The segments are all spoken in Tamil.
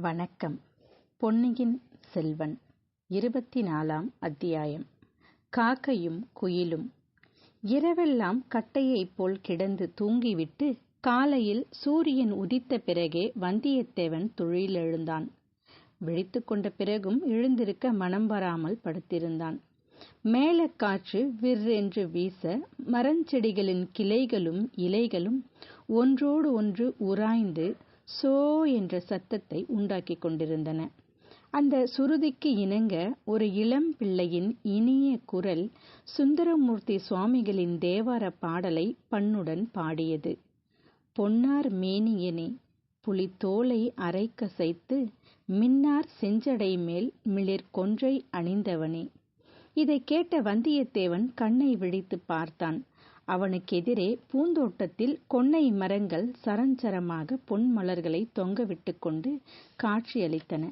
வணக்கம். பொன்னியின் செல்வன் இருபத்தி நாலாம் அத்தியாயம். காக்கையும் குயிலும். இரவெல்லாம் கட்டையைப் போல் கிடந்து தூங்கிவிட்டு காலையில் சூரியன் உதித்த பிறகே வந்தியத்தேவன் தொழிலெழுந்தான். விழித்து கொண்ட பிறகும் எழுந்திருக்க மனம் வராமல் படுத்திருந்தான். மேலக்காற்று விற்றென்று வீச மரஞ்செடிகளின் கிளைகளும் இலைகளும் ஒன்றோடு ஒன்று உராய்ந்து சோ என்ற சத்தத்தை உண்டாக்கிக் கொண்டிருந்தன. அந்த சுருதிக்கு இணங்க ஒரு இளம் பிள்ளையின் இனிய குரல் சுந்தரமூர்த்தி சுவாமிகளின் தேவார பாடலை பண்ணுடன் பாடியது. பொன்னார் மேனியனே புலித்தோலை அரை கசைத்து மின்னார் செஞ்சடை மேல் மிளிர் கொன்றை அணிந்தவனே இதை கேட்ட வந்தியத்தேவன் கண்ணை விழித்து பார்த்தான். அவனுக்கெதிரே பூந்தோட்டத்தில் கொன்னை மரங்கள் சரஞ்சரமாக பொன் மலர்களை தொங்கவிட்டு கொண்டு காட்சியளித்தன.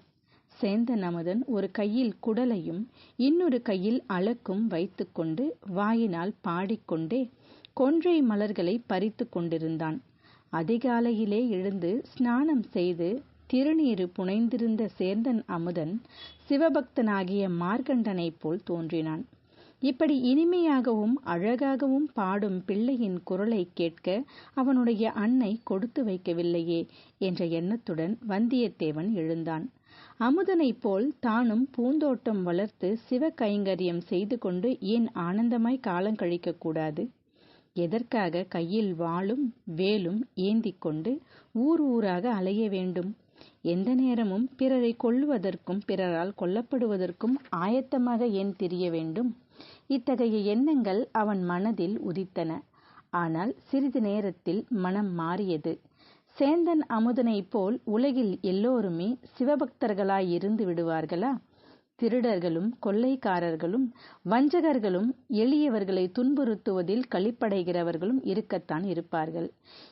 சேந்தன் அமுதன் ஒரு கையில் குடலையும் இன்னொரு கையில் அலக்கும் வைத்துக்கொண்டு வாயினால் பாடிக்கொண்டே கொன்றை மலர்களை பறித்து கொண்டிருந்தான். அதிகாலையிலே எழுந்து ஸ்நானம் செய்து திருநீறு புனைந்திருந்த சேந்தன் அமுதன் சிவபக்தனாகிய மார்க்கண்டனைப் போல் தோன்றினான். இப்படி இனிமையாகவும் அழகாகவும் பாடும் பிள்ளையின் குரலை கேட்க அவனுடைய அன்னை கொடுத்து வைக்கவில்லையே என்ற எண்ணத்துடன் வந்தியத்தேவன் எழுந்தான். அமுதனைப் போல் தானும் பூந்தோட்டம் வளர்த்து சிவ கைங்கரியம் செய்து கொண்டு ஏன் ஆனந்தமாய் காலம் கழிக்கக்கூடாது எதற்காக கையில் வாளும் வேலும் ஏந்திக் கொண்டு ஊர் ஊராக அலைய வேண்டும்? எந்த நேரமும் பிறரை கொல்லுவதற்கும் பிறரால் கொல்லப்படுவதற்கும் ஆயத்தமாக ஏன் திரிய வேண்டும்? இத்தகைய எண்ணங்கள் அவன் மனதில் உதித்தன. ஆனால் சிறிது நேரத்தில் மனம் மாறியது. சேந்தன் அமுதனைப் போல் உலகில் எல்லோருமே சிவபக்தர்களாய் இருந்து விடுவார்களா? திருடர்களும் கொள்ளைக்காரர்களும் வஞ்சகர்களும் எளியவர்களை துன்புறுத்துவதில் கழிப்படைகிறவர்களும் இருக்கத்தான் இருப்பார்கள்.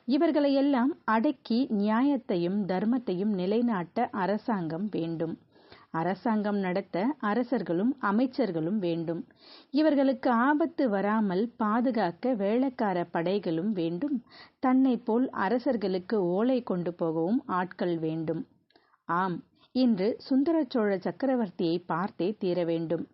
இவர்களையெல்லாம் அடக்கி நியாயத்தையும் தர்மத்தையும் நிலைநாட்ட அரசாங்கம் வேண்டும். அரசாங்கம் நடத்த அரசர்களும் அமைச்சர்களும் வேண்டும். இவர்களுக்கு ஆபத்து வராமல் பாதுகாக்க வேளக்கார படைகளும் வேண்டும். தன்னை போல் அரசர்களுக்கு ஓலை கொண்டு போகவும் ஆட்கள் வேண்டும். ஆம் இன்று சுந்தர சோழ சக்கரவர்த்தியை பார்த்தே தீர வேண்டும்.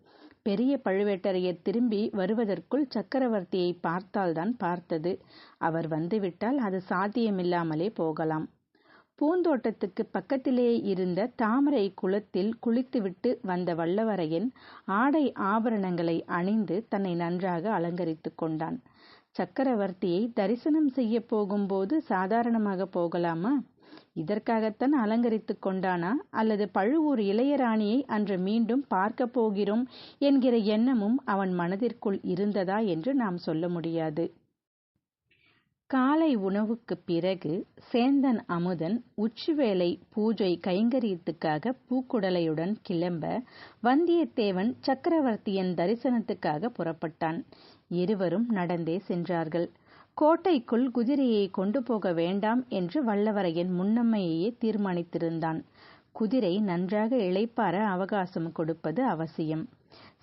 பெரிய பழுவேட்டரையர் திரும்பி வருவதற்குள் சக்கரவர்த்தியை பார்த்தால்தான் பார்த்தது. அவர் வந்துவிட்டால் அது சாத்தியமில்லாமலே போகலாம். பூந்தோட்டத்துக்கு பக்கத்திலே இருந்த தாமரை குளத்தில் குளித்துவிட்டு வந்த வல்லவரையன் ஆடை ஆபரணங்களை அணிந்து தன்னை நன்றாக அலங்கரித்துக் கொண்டான். சக்கரவர்த்தியை தரிசனம் செய்ய போகும்போது சாதாரணமாக போகலாமா? இதற்காகத்தான் அலங்கரித்துக் கொண்டானா? அல்லது பழுவூர் இளையராணியை அன்று மீண்டும் பார்க்கப் போகிறோம் என்கிற எண்ணமும் அவன் மனதிற்குள் இருந்ததா என்று நாம் சொல்ல முடியாது. காலை உணவுக்குப் பிறகு சேந்தன் அமுதன் உச்சிவேளை பூஜை கைங்கரியத்துக்காக பூக்குடலையுடன் கிளம்ப வந்தியத்தேவன் சக்கரவர்த்தியின் தரிசனத்துக்காக புறப்பட்டான். இருவரும் நடந்தே சென்றார்கள். கோட்டைக்குள் குதிரையை கொண்டு போக வேண்டாம் என்று வல்லவரையன் முன்னம்மையே தீர்மானித்திருந்தான். குதிரை நன்றாக இளைப்பார அவகாசம் கொடுப்பது அவசியம்.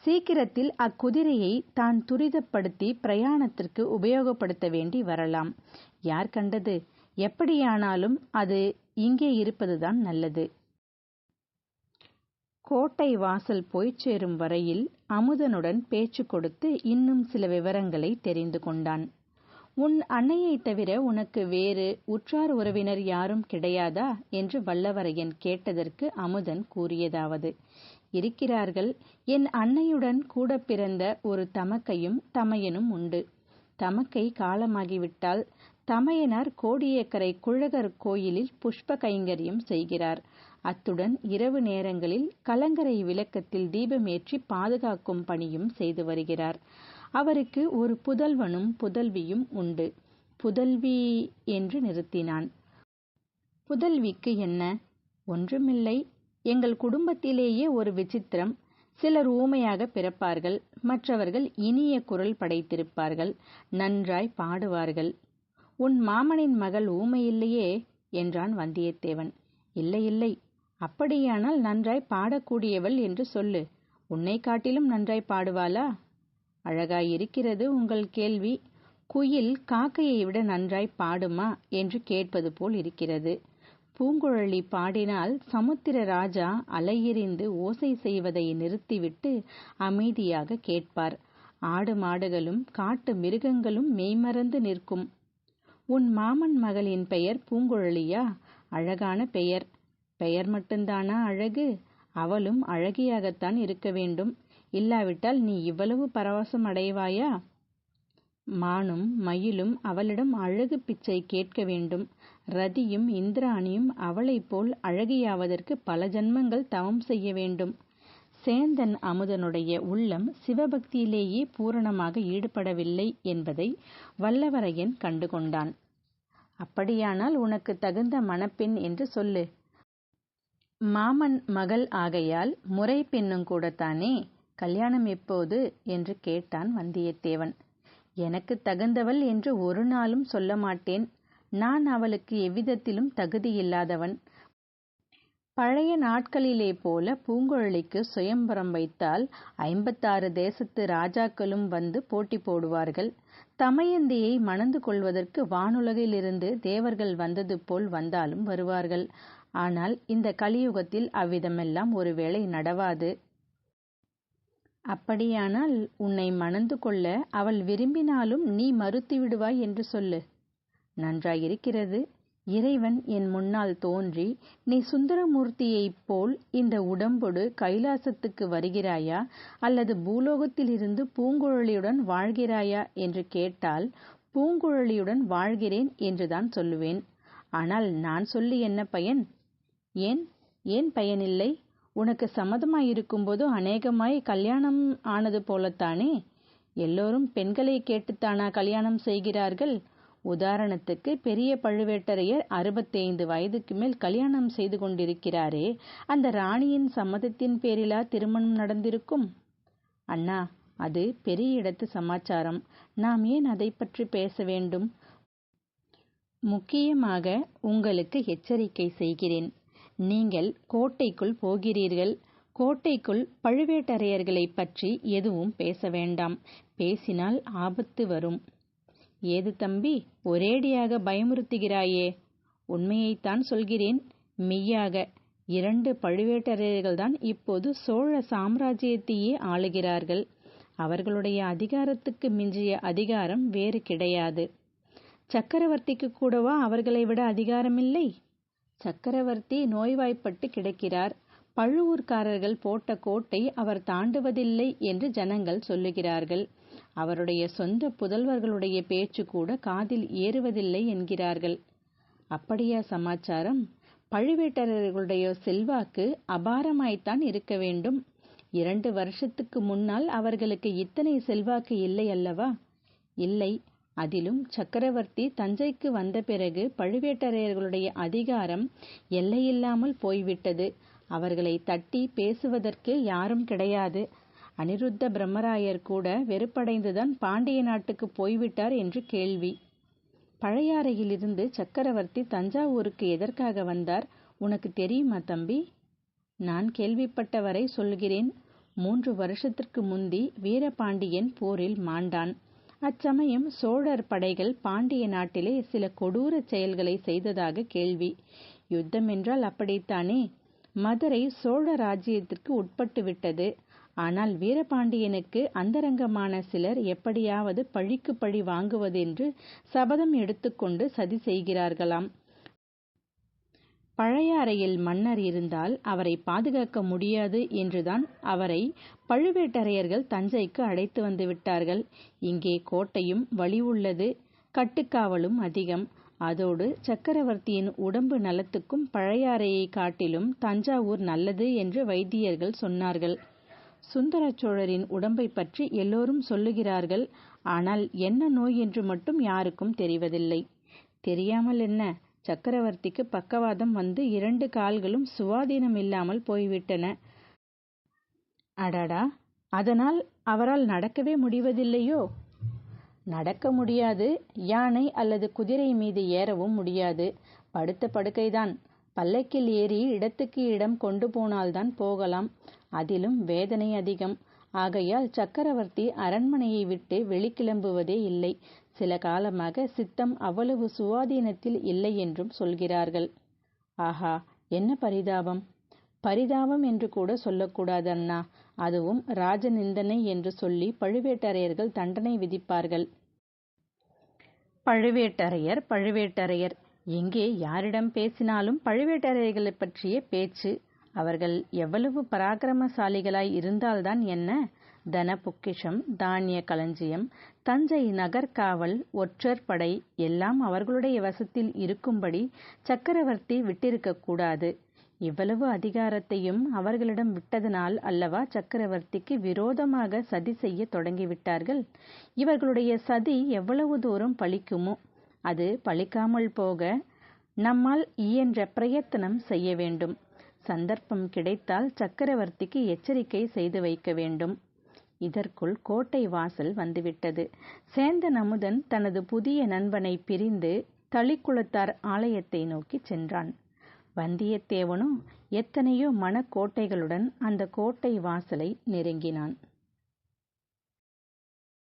சீக்கிரத்தில் அக்குதிரையை தான் துரிதப்படுத்தி பிரயாணத்திற்கு உபயோகப்படுத்த வேண்டி வரலாம். யார் கண்டது? எப்படியானாலும் அது இங்கே இருப்பதுதான் நல்லது. கோட்டை வாசல் போய்ச் சேரும் வரையில் அமுதனுடன் பேச்சு கொடுத்து இன்னும் சில விவரங்களை தெரிந்து கொண்டான். உன் அன்னையைத் தவிர உனக்கு வேறு உற்றார் உறவினர் யாரும் கிடையாதா? என்று வல்லவரையன் கேட்டதற்கு அமுதன் கூறியதாவது. இருக்கிறார்கள். என் அன்னையுடன் கூட பிறந்த ஒரு தமக்கையும் தமையனும் உண்டு. தமக்கை காலமாகிவிட்டால் தமையனார் கோடியக்கரை குழகர் கோயிலில் புஷ்ப கைங்கரியம் செய்கிறார். அத்துடன் இரவு நேரங்களில் கலங்கரை விளக்கத்தில் தீபமேற்றி பாதுகாக்கும் பணியும் செய்து வருகிறார். அவருக்கு ஒரு புதல்வனும் புதல்வியும் உண்டு. புதல்வி என்று நிறுத்தினான். புதல்விக்கு என்ன? ஒன்றுமில்லை. எங்கள் குடும்பத்திலேயே ஒரு விசித்திரம். சிலர் ஊமையாக பிறப்பார்கள் மற்றவர்கள் இனிய குரல் படைத்திருப்பார்கள் நன்றாய் பாடுவார்கள். உன் மாமனின் மகள் ஊமையில்லையே என்றான் வந்தியத்தேவன். இல்லை இல்லை. அப்படியானால் நன்றாய் பாடக்கூடியவள் என்று சொல்லு. உன்னை காட்டிலும் நன்றாய் பாடுவாளா? அழகாயிருக்கிறது உங்கள் கேள்வி. குயில் காக்கையை விட நன்றாய் பாடுமா? என்று கேட்பது போல் இருக்கிறது. பூங்குழலி பாடினால் சமுத்திர ராஜா அலையெறிந்து ஓசை செய்வதை நிறுத்திவிட்டு அமைதியாக கேட்பார். ஆடு மாடுகளும் காட்டு மிருகங்களும் மெய்மறந்து நிற்கும். உன் மாமன் மகளின் பெயர் பூங்குழலியா? அழகான பெயர். பெயர் மட்டும்தானா அழகு? அவளும் அழகியாகத்தான் இருக்க வேண்டும். இல்லாவிட்டால் நீ இவ்வளவு பரவசம் அடைவாயா? மானும் மயிலும் அவளிடம் அழகு பிச்சை கேட்க வேண்டும். ரதியும் இந்திராணியும் அவளைப் போல் அழகியாவதற்கு பல ஜன்மங்கள் தவம் செய்ய வேண்டும். சேந்தன் அமுதனுடைய உள்ளம் சிவபக்தியிலேயே பூரணமாக ஈடுபடவில்லை என்பதை வல்லவரையன் கண்டுகொண்டான். அப்படியானால் உனக்கு தகுந்த மணப்பெண் என்று சொல்லு. மாமன் மகள் ஆகையால் முறை பெண்ணும் கூடத்தானே? கல்யாணம் எப்போது என்று கேட்டான் வந்தியத்தேவன். எனக்கு தகுந்தவள் என்று ஒரு நாளும் சொல்ல மாட்டேன். நான் அவளுக்கு எவ்விதத்திலும் தகுதியில்லாதவன். பழைய நாட்களிலே போல பூங்குழலிக்கு சுயம்பரம் வைத்தால் ஐம்பத்தாறு தேசத்து ராஜாக்களும் வந்து போட்டி போடுவார்கள். தமயந்தியை மணந்து கொள்வதற்கு வானுலகிலிருந்து தேவர்கள் வந்தது போல் வந்தாலும் வருவார்கள். ஆனால் இந்த கலியுகத்தில் அவ்விதமெல்லாம் ஒருவேளை நடவாது. அப்படியானால் உன்னை மணந்து கொள்ள அவள் விரும்பினாலும் நீ மறுத்து விடுவாய் என்று சொல்லு. நன்றாயிருக்கிறது. இறைவன் என் முன்னால் தோன்றி நீ சுந்தரமூர்த்தியைப் போல் இந்த உடம்பொடு கைலாசத்துக்கு வருகிறாயா? அல்லது பூலோகத்திலிருந்து பூங்குழலியுடன் வாழ்கிறாயா? என்று கேட்டால் பூங்குழலியுடன் வாழ்கிறேன் என்றுதான் சொல்லுவேன். ஆனால் நான் சொல்லி என்ன பயன்? ஏன்? ஏன் பயனில்லை? உனக்கு சம்மதமாயிருக்கும்போது அநேகமாய் கல்யாணம் ஆனது போலத்தானே? எல்லோரும் பெண்களை கேட்டுத்தானா கல்யாணம் செய்கிறார்கள்? உதாரணத்துக்கு பெரிய பழுவேட்டரையர் அறுபத்தைந்து வயதுக்கு மேல் கல்யாணம் செய்து கொண்டிருக்கிறாரே அந்த ராணியின் சம்மதத்தின் பேரிலா திருமணம் நடந்திருக்கும்? அண்ணா அது பெரிய இடத்து சமாச்சாரம். நாம் ஏன் அதை பற்றி பேச வேண்டும்? முக்கியமாக உங்களுக்கு எச்சரிக்கை செய்கிறேன். நீங்கள் கோட்டைக்குள் போகிறீர்கள். கோட்டைக்குள் பழுவேட்டரையர்களைப் பற்றி எதுவும் பேச வேண்டாம். பேசினால் ஆபத்து வரும். ஏது தம்பி ஒரேடியாக பயமுறுத்துகிறாயே? உண்மையைத்தான் சொல்கிறேன். மெய்யாக இரண்டு பழுவேட்டரையர்கள்தான் இப்போது சோழ சாம்ராஜ்யத்தையே ஆளுகிறார்கள். அவர்களுடைய அதிகாரத்துக்கு மிஞ்சிய அதிகாரம் வேறு கிடையாது. சக்கரவர்த்திக்கு கூடவா அவர்களை விட அதிகாரமில்லை? சக்கரவர்த்தி நோய்வாய்ப்பட்டு கிடக்கிறார். பழுவூர்காரர்கள் போட்ட கோட்டை அவர் தாண்டுவதில்லை என்று ஜனங்கள் சொல்லுகிறார்கள். அவருடைய சொந்த புதல்வர்களுடைய பேச்சு கூட காதில் ஏறுவதில்லை என்கிறார்கள். அப்படியா சமாச்சாரம்? பழுவேட்டரர்களுடைய செல்வாக்கு அபாரமாய்த்தான் இருக்க வேண்டும். இரண்டு வருஷத்துக்கு முன்னால் அவர்களுக்கு இத்தனை செல்வாக்கு இல்லை அல்லவா? இல்லை. அதிலும் சக்கரவர்த்தி தஞ்சைக்கு வந்த பிறகு பழுவேட்டரையர்களுடைய அதிகாரம் எல்லையில்லாமல் போய்விட்டது. அவர்களை தட்டி பேசுவதற்கு யாரும் கிடையாது. அனிருத்த பிரம்மராயர் கூட வெறுப்படைந்துதான் பாண்டிய நாட்டுக்கு போய்விட்டார் என்று கேள்வி. பழையாறையிலிருந்து சக்கரவர்த்தி தஞ்சாவூருக்கு எதற்காக வந்தார்? உனக்கு தெரியுமா தம்பி? நான் கேள்விப்பட்டவரை சொல்கிறேன். மூன்று வருஷத்திற்கு முந்தி வீரபாண்டியன் போரில் மாண்டான். அச்சமயம் சோழர் படைகள் பாண்டிய நாட்டிலே சில கொடூர செயல்களை செய்ததாக கேள்வி. யுத்தம் என்றால் அப்படித்தானே? மதுரை சோழ ராஜ்யத்திற்கு உட்பட்டு விட்டது. ஆனால் வீரபாண்டியனுக்கு அந்தரங்கமான சிலர் எப்படியாவது பழிக்கு பழி வாங்குவதென்று சபதம் எடுத்துக்கொண்டு சதி செய்கிறார்களாம். பழையாறையில் மன்னர் இருந்தால் அவரை பாதுகாக்க முடியாது என்றுதான் அவரை பழுவேட்டரையர்கள் தஞ்சைக்கு அழைத்து வந்து விட்டார்கள். இங்கே கோட்டையும் வழி உள்ளது கட்டுக்காவலும் அதிகம். அதோடு சக்கரவர்த்தியின் உடம்பு நலத்துக்கும் பழையாறையை காட்டிலும் தஞ்சாவூர் நல்லது என்று வைத்தியர்கள் சொன்னார்கள். சுந்தர சோழரின் உடம்பை பற்றி எல்லோரும் சொல்லுகிறார்கள். ஆனால் என்ன நோய் என்று மட்டும் யாருக்கும் தெரிவதில்லை. தெரியாமல் என்ன? சக்கரவர்த்திக்கு பக்கவாதம் வந்து இரண்டு கால்களும் சுவாதீனம் இல்லாமல் போய்விட்டன. அடடா! அதனால் அவரால் நடக்கவே முடிவதில்லையோ? நடக்க முடியாது. யானை அல்லது குதிரை மீது ஏறவும் முடியாது. படுத்த படுக்கைதான். பல்லக்கில் ஏறி இடத்துக்கு இடம் கொண்டு போனால்தான் போகலாம். அதிலும் வேதனை அதிகம். ஆகையால் சக்கரவர்த்தி அரண்மனையை விட்டு வெளிக்கிளம்புவதே இல்லை. சில காலமாக சித்தம் அவ்வளவு சுவாதீனத்தில் இல்லை என்றும் சொல்கிறார்கள். ஆஹா என்ன பரிதாபம்? பரிதாபம் என்று கூட சொல்லக்கூடாது அண்ணா. அதுவும் ராஜநிந்தனை என்று சொல்லி பழுவேட்டரையர்கள் தண்டனை விதிப்பார்கள். பழுவேட்டரையர் பழுவேட்டரையர். எங்கே யாரிடம் பேசினாலும் பழுவேட்டரையர்களைப் பற்றிய பேச்சு அவர்கள் எவ்வளவு பராக்கிரமசாலிகளாய் இருந்தால்தான் என்ன? தன பொக்கிஷம் தானிய களஞ்சியம் தஞ்சை நகர்காவல் ஒற்றர் படை எல்லாம் அவர்களுடைய வசத்தில் இருக்கும்படி சக்கரவர்த்தி விட்டிருக்கக்கூடாது இவ்வளவு அதிகாரத்தையும் அவர்களிடம் விட்டதனால் அல்லவா சக்கரவர்த்திக்கு விரோதமாக சதி செய்ய தொடங்கிவிட்டார்கள்? இவர்களுடைய சதி எவ்வளவு தூரம் பலிக்குமோ அது பலிக்காமல் போக நம்மால் இயன்ற பிரயத்தனம் செய்ய வேண்டும். சந்தர்ப்பம் கிடைத்தால் சக்கரவர்த்திக்கு எச்சரிக்கை செய்து வைக்க வேண்டும். இதற்குள் கோட்டை வாசல் வந்துவிட்டது. சேந்தன் அமுதன் தனது புதிய நண்பனை பிரிந்து தளிக்குளத்தார் ஆலயத்தை நோக்கி சென்றான். வந்தியத்தேவனும் எத்தனையோ மனக்கோட்டைகளுடன் அந்த கோட்டை வாசலை நெருங்கினான்.